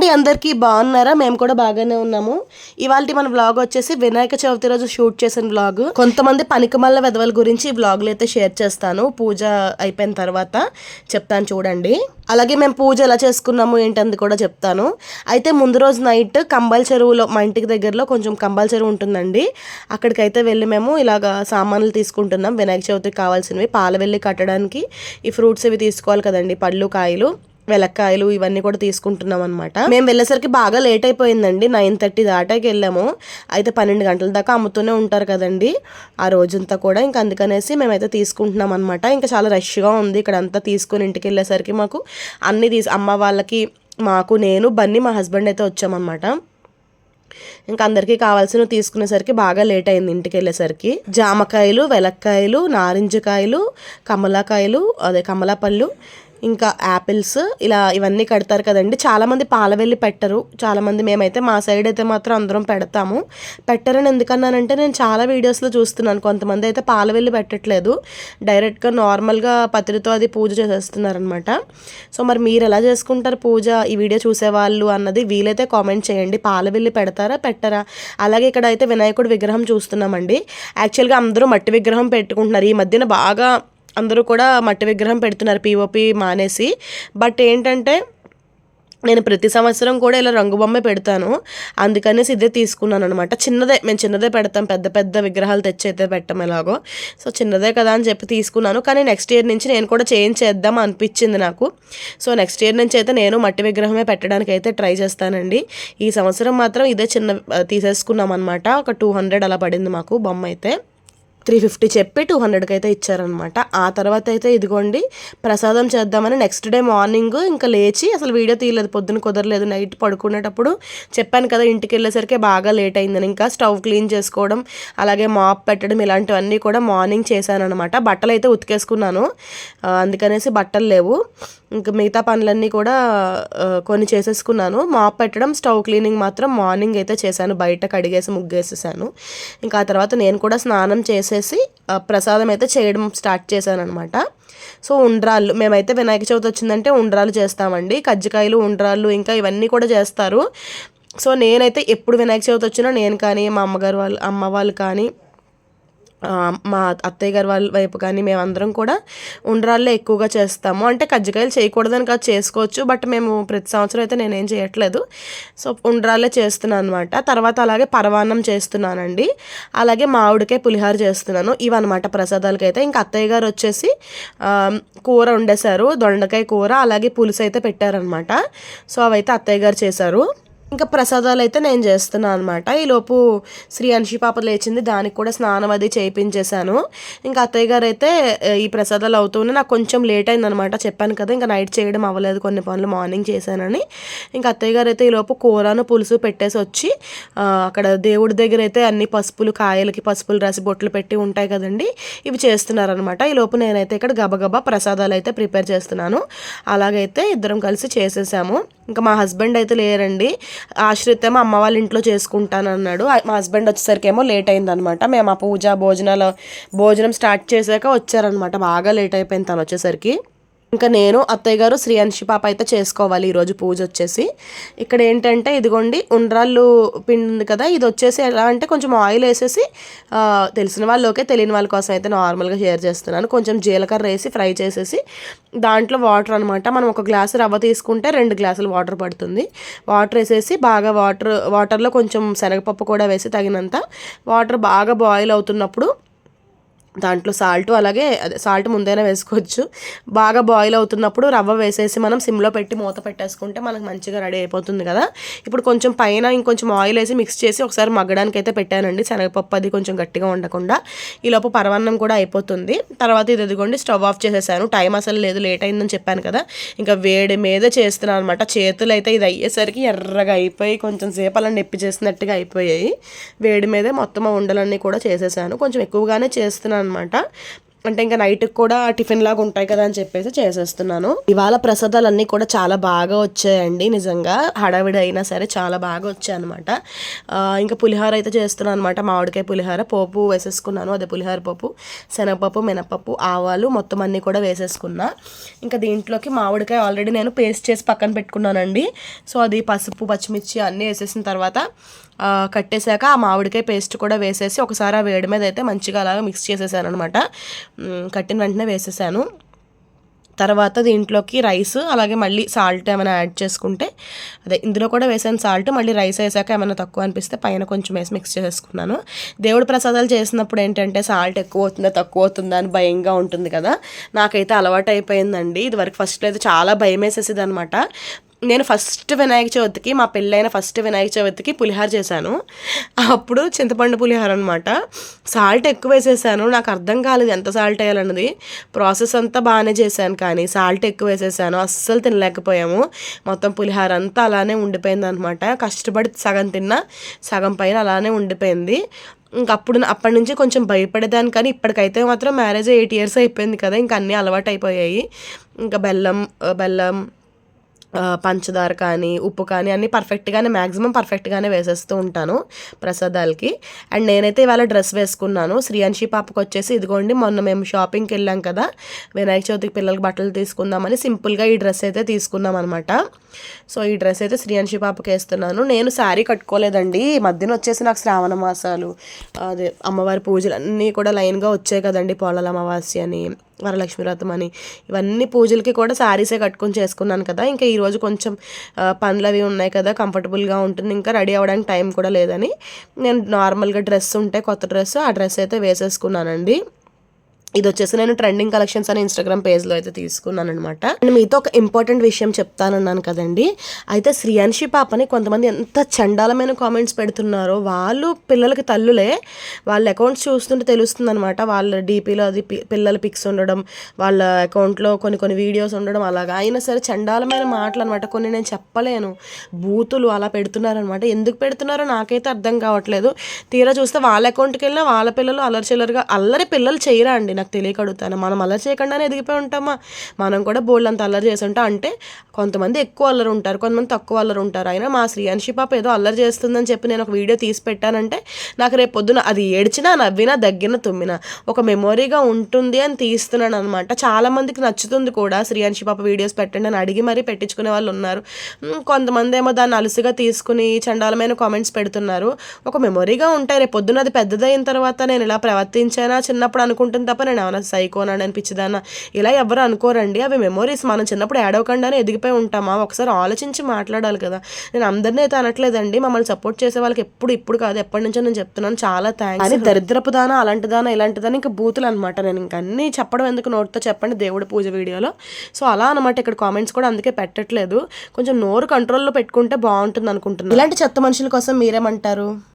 అండి అందరికీ బాగున్నారా? మేము కూడా బాగానే ఉన్నాము. ఇవాళ మన వ్లాగ్ వచ్చేసి వినాయక చవితి రోజు షూట్ చేసిన వ్లాగ్ కొంతమంది పనికిమల్ల వెధవల గురించి ఈ వ్లాగ్లో అయితే షేర్ చేస్తాను. పూజ అయిపోయిన తర్వాత చెప్తాను చూడండి. అలాగే మేము పూజ ఎలా చేసుకున్నాము ఏంటంది కూడా చెప్తాను. అయితే ముందు రోజు నైట్ కంబల్ చెరువులో మా ఇంటికి దగ్గరలో కొంచెం కంబల్ చెరువు ఉంటుందండి. అక్కడికైతే వెళ్ళి మేము ఇలాగ సామాన్లు తీసుకుంటున్నాం. వినాయక చవితికి కావాల్సినవి పాల వెళ్ళి కట్టడానికి ఈ ఫ్రూట్స్ ఇవి తీసుకోవాలి కదండి పళ్ళు కాయలు. వెలక్కాయలు ఇవన్నీ కూడా తీసుకుంటున్నాం అనమాట మేము వెళ్ళేసరికి బాగా లేట్ అయిపోయిందండి. నైన్ థర్టీ దాటాకి వెళ్ళాము. అయితే పన్నెండు గంటల దాకా అమ్ముతూనే ఉంటారు కదండి ఆ రోజంతా కూడా. ఇంకా అందుకనేసి మేమైతే తీసుకుంటున్నాం అనమాట ఇంకా చాలా రష్గా ఉంది. ఇక్కడ అంతా తీసుకుని ఇంటికి వెళ్ళేసరికి మాకు అన్ని తీసి అమ్మ వాళ్ళకి మాకు నేను బన్నీ మా హస్బెండ్ అయితే వచ్చామన్నమాట ఇంకా అందరికీ కావాల్సినవి తీసుకునేసరికి బాగా లేట్ అయింది ఇంటికి వెళ్ళేసరికి. జామకాయలు వెలక్కాయలు నారింజకాయలు కమలాకాయలు అదే కమలాపళ్ళు ఇంకా యాపిల్స్ ఇలా ఇవన్నీ కడతారు కదండి. చాలామంది పాలవెల్లి పెట్టరు. చాలామంది మేమైతే మా సైడ్ అయితే మాత్రం అందరం పెడతాము. పెట్టరని ఎందుకన్నానంటే నేను చాలా వీడియోస్లో చూస్తున్నాను. కొంతమంది అయితే పాలవెల్లి పెట్టట్లేదు. డైరెక్ట్గా నార్మల్గా పత్రితో అది పూజ చేసేస్తున్నారనమాట. సో మరి మీరు ఎలా చేసుకుంటారు పూజ? ఈ వీడియో చూసేవాళ్ళు అన్నది వీలైతే కామెంట్ చేయండి. పాలవెల్లి పెడతారా పెట్టరా? అలాగే ఇక్కడ అయితే వినాయకుడు విగ్రహం చూస్తున్నామండి. యాక్చువల్గా అందరూ మట్టి విగ్రహం పెట్టుకుంటున్నారు. ఈ మధ్యన బాగా అందరూ కూడా మట్టి విగ్రహం పెడుతున్నారు పిఓపి మానేసి. బట్ ఏంటంటే నేను ప్రతి సంవత్సరం కూడా ఇలా రంగు బొమ్మ పెడతాను. అందుకనేసి ఇదే తీసుకున్నాను అనమాట చిన్నదే మేము చిన్నదే పెడతాం పెద్ద పెద్ద విగ్రహాలు తెచ్చి అయితే పెట్టాం ఎలాగో. సో చిన్నదే కదా అని చెప్పి తీసుకున్నాను. కానీ నెక్స్ట్ ఇయర్ నుంచి నేను కూడా చేంజ్ చేద్దాం అనిపించింది నాకు. సో నెక్స్ట్ ఇయర్ నుంచి అయితే నేను మట్టి విగ్రహమే పెట్టడానికి అయితే ట్రై చేస్తానండి. ఈ సంవత్సరం మాత్రం ఇదే చిన్న తీసేసుకున్నాం అనమాట ఒక టూ హండ్రెడ్ అలా పడింది మాకు బొమ్మ అయితే. త్రీ ఫిఫ్టీ చెప్పి టూ హండ్రెడ్కి అయితే ఇచ్చారనమాట ఆ తర్వాత అయితే ఇదిగోండి ప్రసాదం చేద్దామని నెక్స్ట్ డే మార్నింగ్ ఇంకా లేచి అసలు వీడియో తీయలేదు పొద్దున కుదరలేదు నైట్ పడుకునేటప్పుడు చెప్పాను కదా ఇంటికి వెళ్ళేసరికి బాగా లేట్ అయిందని ఇంకా స్టవ్ క్లీన్ చేసుకోవడం అలాగే మాప్ పెట్టడం ఇలాంటివన్నీ కూడా మార్నింగ్ చేశాను అనమాట బట్టలు అయితే ఉతికేసుకున్నాను అందుకనేసి బట్టలు లేవు. ఇంకా మిగతా పనులన్నీ కూడా కొన్ని చేసేసుకున్నాను. మాప్ పెట్టడం స్టవ్ క్లీనింగ్ మాత్రం మార్నింగ్ అయితే చేశాను బయట కడిగేసి ముగ్గేసేసాను. ఇంకా ఆ తర్వాత నేను కూడా స్నానం చేసేసి ప్రసాదం అయితే చేయడం స్టార్ట్ చేశాను అనమాట సో ఉండ్రాళ్ళు మేమైతే వినాయక చవితి వచ్చిందంటే ఉండ్రాలు చేస్తామండి. కజ్జికాయలు ఉండ్రాళ్ళు ఇంకా ఇవన్నీ కూడా చేస్తారు. సో నేనైతే ఎప్పుడు వినాయక చవితి వచ్చినా నేను కానీ మా అమ్మగారు వాళ్ళు అమ్మ వాళ్ళు కానీ మా అత్తయ్య గారి వాళ్ళ వైపు కానీ మేమందరం కూడా ఉండ్రాళ్ళే ఎక్కువగా చేస్తాము. అంటే కజ్జికాయలు చేయకూడదని కాదు చేసుకోవచ్చు. బట్ మేము ప్రతి సంవత్సరం అయితే నేనేం చేయట్లేదు. సో ఉండ్రాళ్ళే చేస్తున్నాను అనమాట తర్వాత అలాగే పరవాన్నం చేస్తున్నానండి. అలాగే మామిడికాయ పులిహార చేస్తున్నాను. ఇవన్నమాట ప్రసాదాలకి అయితే ఇంకా అత్తయ్య గారు వచ్చేసి కూర వండేశారు. దొండకాయ కూర అలాగే పులుసు అయితే పెట్టారనమాట సో అవైతే అత్తయ్య గారు చేశారు. ఇంకా ప్రసాదాలు అయితే నేను చేస్తున్నాను అనమాట ఈలోపు శ్రీ అంశి పాప లేచింది దానికి కూడా స్నానం అది చేయించేశాను ఇంకా అత్తయ్య గారు అయితే ఈ ప్రసాదాలు అవుతూనే నాకు కొంచెం లేట్ అయిందనమాట చెప్పాను కదా ఇంకా నైట్ చేయడం అవ్వలేదు కొన్ని పనులు మార్నింగ్ చేశానని. ఇంకా అత్తయ్య గారు అయితే ఈలోపు కూరను పులుసు పెట్టేసి వచ్చి అక్కడ దేవుడి దగ్గర అయితే అన్ని పసుపులు కాయలకి పసుపులు రాసి బొట్లు పెట్టి ఉంటాయి కదండి ఇవి చేస్తున్నారనమాట ఈలోపు నేనైతే ఇక్కడ గబగబా ప్రసాదాలు అయితే ప్రిపేర్ చేస్తున్నాను. అలాగైతే ఇద్దరం కలిసి చేసేసాము. ఇంకా మా హస్బెండ్ అయితే లేరండి. ఆశ్రితం అమ్మ వాళ్ళ ఇంట్లో చేసుకుంటాను అన్నాడు మా హస్బెండ్ వచ్చేసరికేమో లేట్ అయిందనమాట. మేము ఆ పూజ భోజనాలు భోజనం స్టార్ట్ చేశాక వచ్చారనమాట. బాగా లేట్ అయిపోయింది తను వచ్చేసరికి. ఇంకా నేను అత్తయ్య గారు శ్రీ పాప అయితే చేసుకోవాలి ఈరోజు పూజ వచ్చేసి. ఇక్కడ ఏంటంటే ఇదిగోండి ఉండ్రాళ్ళు పిండి ఉంది కదా ఇది వచ్చేసి ఎలా అంటే కొంచెం ఆయిల్ వేసేసి తెలిసిన వాళ్ళకే తెలియని వాళ్ళ కోసం అయితే నార్మల్గా షేర్ చేస్తున్నాను. కొంచెం జీలకర్ర వేసి ఫ్రై చేసేసి దాంట్లో వాటర్ అనమాట మనం ఒక గ్లాసు రవ్వ తీసుకుంటే రెండు గ్లాసులు వాటర్ పడుతుంది. వాటర్ వేసేసి బాగా వాటర్ వాటర్లో కొంచెం శనగపప్పు కూడా వేసి తగినంత. వాటర్ బాగా బాయిల్ అవుతున్నప్పుడు దాంట్లో సాల్ట్ అలాగే సాల్ట్ ముందైనా వేసుకోవచ్చు. బాగా బాయిల్ అవుతున్నప్పుడు రవ్వ వేసేసి మనం సిమ్లో పెట్టి మూత పెట్టేసుకుంటే మనకు మంచిగా రెడీ అయిపోతుంది కదా. ఇప్పుడు కొంచెం పైన ఇంకొంచెం ఆయిల్ వేసి మిక్స్ చేసి ఒకసారి మగ్గడానికి అయితే పెట్టానండి. శనగపప్పు అది కొంచెం గట్టిగా ఉండకుండా. ఈలోపు పరవన్నం కూడా అయిపోతుంది. తర్వాత ఇది ఎదుగుండి స్టవ్ ఆఫ్ చేసేసాను. టైం అసలు లేదు లేట్ అయిందని చెప్పాను కదా. ఇంకా వేడి మీద చేస్తున్నాను అనమాట చేతులు అయితే ఇది అయ్యేసరికి ఎర్రగా అయిపోయి కొంచెం సేపు అలా నొప్పి చేసినట్టుగా అయిపోయాయి. వేడి మీదే మొత్తం ఉండలన్నీ కూడా చేసేసాను. కొంచెం ఎక్కువగానే చేస్తున్నాను అనమాట. అంటే ఇంకా నైట్కి కూడా టిఫిన్ లాగా ఉంటాయి కదా అని చెప్పేసి చేసేస్తున్నాను. ఇవాళ ప్రసాదాలన్నీ కూడా చాలా బాగా వచ్చాయండి నిజంగా. హడావిడి అయినా సరే చాలా బాగా వచ్చాయి అనమాట ఇంకా పులిహోర అయితే చేస్తున్నాను అనమాట మామిడికాయ పులిహోర పోపు వేసేసుకున్నాను. అదే పులిహోర పప్పు శనగపప్పు మినపప్పు ఆవాలు మొత్తం అన్నీ కూడా వేసేసుకున్నా. ఇంకా దీంట్లోకి మామిడికాయ ఆల్రెడీ నేను పేస్ట్ చేసి పక్కన పెట్టుకున్నానండి. సో అది పసుపు పచ్చిమిర్చి అన్నీ వేసేసిన తర్వాత కట్టేశాక ఆ మామిడికాయ పేస్ట్ కూడా వేసేసి ఒకసారి ఆ వేడి మీద అయితే మంచిగా అలాగా మిక్స్ చేసేసాను అనమాట కట్టిన వెంటనే వేసేసాను. తర్వాత దీంట్లోకి రైస్ అలాగే మళ్ళీ సాల్ట్ ఏమైనా యాడ్ చేసుకుంటే అదే ఇందులో కూడా వేసాను సాల్ట్ మళ్ళీ రైస్ వేసాక ఏమైనా తక్కువ అనిపిస్తే పైన కొంచెం వేసి మిక్స్ చేసుకున్నాను. దేవుడి ప్రసాదాలు చేసినప్పుడు ఏంటంటే సాల్ట్ ఎక్కువ అవుతుందా తక్కువ అవుతుందా అని భయంగా ఉంటుంది కదా. నాకైతే అలవాటు అయిపోయిందండి. ఇది వరకు ఫస్ట్లో అయితే చాలా భయం వేసేసేది అనమాట నేను ఫస్ట్ వినాయక చవితికి మా పెళ్ళైన ఫస్ట్ వినాయక చవితికి పులిహార చేశాను. అప్పుడు చింతపండు పులిహార అనమాట సాల్ట్ ఎక్కువ వేసేసాను. నాకు అర్థం కాలేదు ఎంత సాల్ట్ వేయాలన్నది. ప్రాసెస్ అంతా బాగానే చేశాను కానీ సాల్ట్ ఎక్కువ వేసేసాను. అస్సలు తినలేకపోయాము. మొత్తం పులిహార అంతా అలానే ఉండిపోయింది అనమాట కష్టపడి సగం తిన్నా సగం పైన అలానే ఉండిపోయింది. ఇంక అప్పుడు అప్పటి నుంచి కొంచెం భయపడేదాన్ని కానీ ఇప్పటికైతే మాత్రం మ్యారేజ్ ఎయిట్ ఇయర్స్ అయిపోయింది కదా ఇంకా అన్నీ అలవాటు అయిపోయాయి ఇంకా బెల్లం బెల్లం పంచదార కానీ ఉప్పు కానీ అన్నీ పర్ఫెక్ట్గానే మ్యాక్సిమం పర్ఫెక్ట్గానే వేసేస్తూ ఉంటాను ప్రసాదాలకి. అండ్ నేనైతే ఇవాళ డ్రెస్ వేసుకున్నాను. శ్రీయాన్షి పాపకు వచ్చేసి ఇదిగోండి మొన్న మేము షాపింగ్కి వెళ్ళాం కదా వినాయక చవితికి పిల్లలకి బట్టలు తీసుకుందామని సింపుల్గా ఈ డ్రెస్ అయితే తీసుకున్నాం అనమాట సో ఈ డ్రెస్ అయితే శ్రీయాన్షి పాపకి వేస్తున్నాను. నేను శారీ కట్టుకోలేదండి. ఈ మధ్యన వచ్చేసి నాకు శ్రావణ మాసాలు అదే అమ్మవారి పూజలు అన్నీ కూడా లైన్గా వచ్చాయి కదండి పోలాల అమావాస్య అని. వరలక్ష్మి వ్రతం అని. ఇవన్నీ పూజలకి కూడా శారీసే కట్టుకొని చేసుకున్నాను కదా. ఇంకా ఈరోజు కొంచెం పనులు అవి ఉన్నాయి కదా కంఫర్టబుల్గా ఉంటుంది. ఇంకా రెడీ అవ్వడానికి టైం కూడా లేదని. నేను నార్మల్గా డ్రెస్ ఉంటే కొత్త డ్రెస్ ఆ డ్రెస్ అయితే వేసేసుకున్నానండి. ఇది వచ్చేసి నేను ట్రెండింగ్ కలెక్షన్స్ అని ఇన్స్టాగ్రామ్ పేజ్లో అయితే తీసుకున్నాను అనమాట నేను మీతో ఒక ఇంపార్టెంట్ విషయం చెప్తానన్నాను కదండి. అయితే శ్రీయాన్షి పాపని కొంతమంది ఎంత చండాలమైన కామెంట్స్ పెడుతున్నారో వాళ్ళు పిల్లలకి తల్లులే వాళ్ళ అకౌంట్స్ చూస్తుంటే తెలుస్తుంది అనమాట వాళ్ళ డీపీలో అది పిల్లల పిక్స్ ఉండడం వాళ్ళ అకౌంట్లో కొన్ని కొన్ని వీడియోస్ ఉండడం అలాగా. అయినా సరే చండాలమైన మాటలు అనమాట కొన్ని నేను చెప్పలేను. బూతులు అలా పెడుతున్నారనమాట ఎందుకు పెడుతున్నారో నాకైతే అర్థం కావట్లేదు. తీరా చూస్తే వాళ్ళ అకౌంట్కి వెళ్ళినా వాళ్ళ పిల్లలు అల్లరి చిల్లరగా అల్లరి పిల్లలు చేయరా అండి నాకు తెలియక అడుగుతాను మనం అల్లరి చేయకుండానే ఎదిగిపోయి ఉంటామా? మనం కూడా బోల్డ్ అంత అల్లరి చేసి అంటే కొంతమంది ఎక్కువ అల్లరి ఉంటారు కొంతమంది తక్కువ అల్లరి ఉంటారు. అయినా మా శ్రీయాన్షి పాప ఏదో అల్లరి చేస్తుందని చెప్పి నేను ఒక వీడియో తీసి పెట్టానంటే నాకు రేపు పొద్దున అది ఏడ్చినా నవ్వినా దగ్గిన తుమ్మినా ఒక మెమొరీగా ఉంటుంది అని తీస్తున్నాను అనమాట చాలా మందికి నచ్చుతుంది కూడా శ్రీయాన్షి పాప వీడియోస్ పెట్టండి అని అడిగి మరీ పెట్టించుకునే వాళ్ళు ఉన్నారు. కొంతమంది ఏమో దాన్ని అలసిగా తీసుకుని చండాలమైన కామెంట్స్ పెడుతున్నారు. ఒక మెమొరీగా ఉంటాయి. రేపు పొద్దున అది పెద్దదైన తర్వాత నేను ఇలా ప్రవర్తించానా? చిన్నప్పుడు అనుకుంటుంది తప్ప నేను ఏమైనా సైకోనాడు అనిపించదానా ఇలా ఎవరు అనుకోరండి. అవి మెమొరీస్ మనం చిన్నప్పుడు ఏడవకుండానే ఎదిగిపోయి ఉంటామా? ఒకసారి ఆలోచించి మాట్లాడాలి కదా. నేను అందరినీ అయితే అనట్లేదండి మమ్మల్ని సపోర్ట్ చేసే వాళ్ళకి ఎప్పుడు ఇప్పుడు కాదు. ఎప్పటి నుంచో నేను చెప్తున్నాను. చాలా థ్యాంక్స్ అని దరిద్రపు దానా అలాంటి దానా ఇలాంటి దానా ఇంకా బూతులు అనమాట నేను ఇంకా అన్నీ చెప్పడం ఎందుకు నోటితో చెప్పండి దేవుడి పూజ వీడియోలో. సో అలా అనమాట ఇక్కడ కామెంట్స్ కూడా అందుకే పెట్టట్లేదు. కొంచెం నోరు కంట్రోల్లో పెట్టుకుంటే బాగుంటుంది అనుకుంటున్నాను ఇలాంటి చెత్త మనుషుల కోసం మీరేమంటారు?